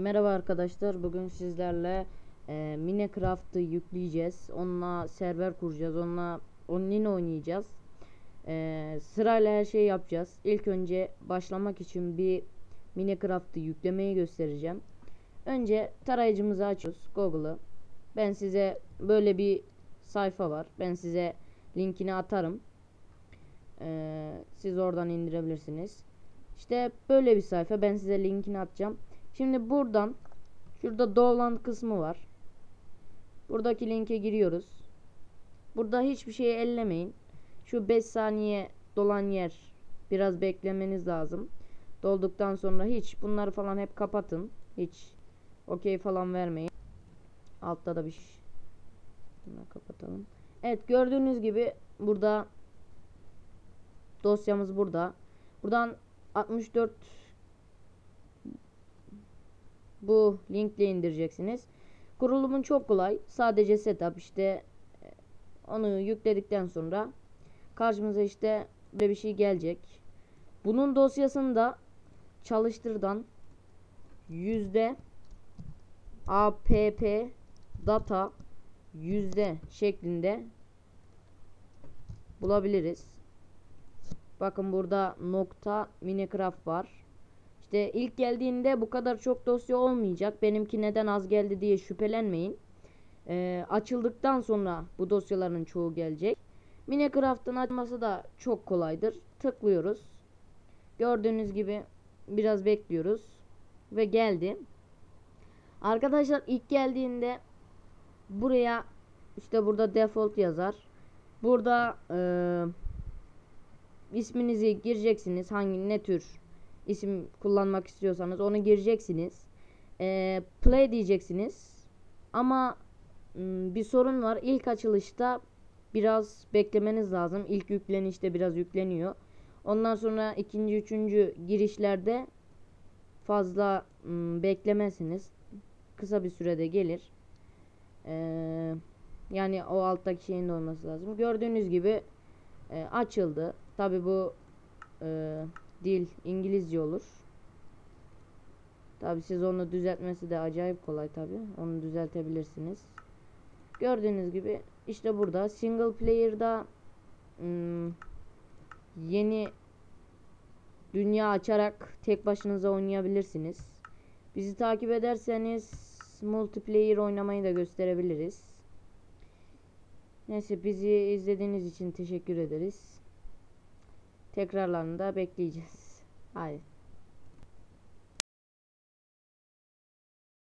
Merhaba arkadaşlar. Bugün sizlerle e, Minecraft'ı yükleyeceğiz. Onunla server kuracağız. Onunla online oynayacağız. E, sırayla her şeyi yapacağız. İlk önce başlamak için bir Minecraft'ı yüklemeyi göstereceğim. Önce tarayıcımızı açıyoruz. Google'ı. Ben size böyle bir sayfa var. Ben size linkini atarım. E, siz oradan indirebilirsiniz. İşte böyle bir sayfa. Ben size linkini atacağım. Şimdi buradan şurada download kısmı var. Buradaki linke giriyoruz. Burada hiçbir şeyi ellemeyin. Şu 5 saniye dolan yer biraz beklemeniz lazım. Dolduktan sonra hiç bunları falan hep kapatın. Hiç okey falan vermeyin. Altta da bir şey. Bunları kapatalım. Evet gördüğünüz gibi burada dosyamız burada. Buradan 64 bu linkle indireceksiniz. Kurulumun çok kolay. Sadece setup işte e, onu yükledikten sonra karşımıza işte böyle bir şey gelecek. Bunun dosyasını da çalıştırdan yüzde app data yüzde şeklinde bulabiliriz. Bakın burada nokta minecraft var. İşte ilk geldiğinde bu kadar çok dosya olmayacak. Benimki neden az geldi diye şüphelenmeyin. Ee, açıldıktan sonra bu dosyaların çoğu gelecek. Minecraft'ın açması da çok kolaydır. Tıklıyoruz. Gördüğünüz gibi biraz bekliyoruz. Ve geldi. Arkadaşlar ilk geldiğinde buraya işte burada default yazar. Burada eee isminizi gireceksiniz. Hangi ne tür isim kullanmak istiyorsanız onu gireceksiniz. Ee, play diyeceksiniz. Ama ım, bir sorun var. İlk açılışta biraz beklemeniz lazım. İlk yüklenişte biraz yükleniyor. Ondan sonra ikinci, üçüncü girişlerde fazla ım, beklemezsiniz. Kısa bir sürede gelir. Ee, yani o alttaki şeyin de olması lazım. Gördüğünüz gibi e, açıldı. Tabi bu e, dil İngilizce olur. Tabi siz onu düzeltmesi de acayip kolay tabi. Onu düzeltebilirsiniz. Gördüğünüz gibi işte burada single player'da hmm, yeni dünya açarak tek başınıza oynayabilirsiniz. Bizi takip ederseniz multiplayer oynamayı da gösterebiliriz. Neyse bizi izlediğiniz için teşekkür ederiz. Tekrarlarını da bekleyeceğiz. Haydi.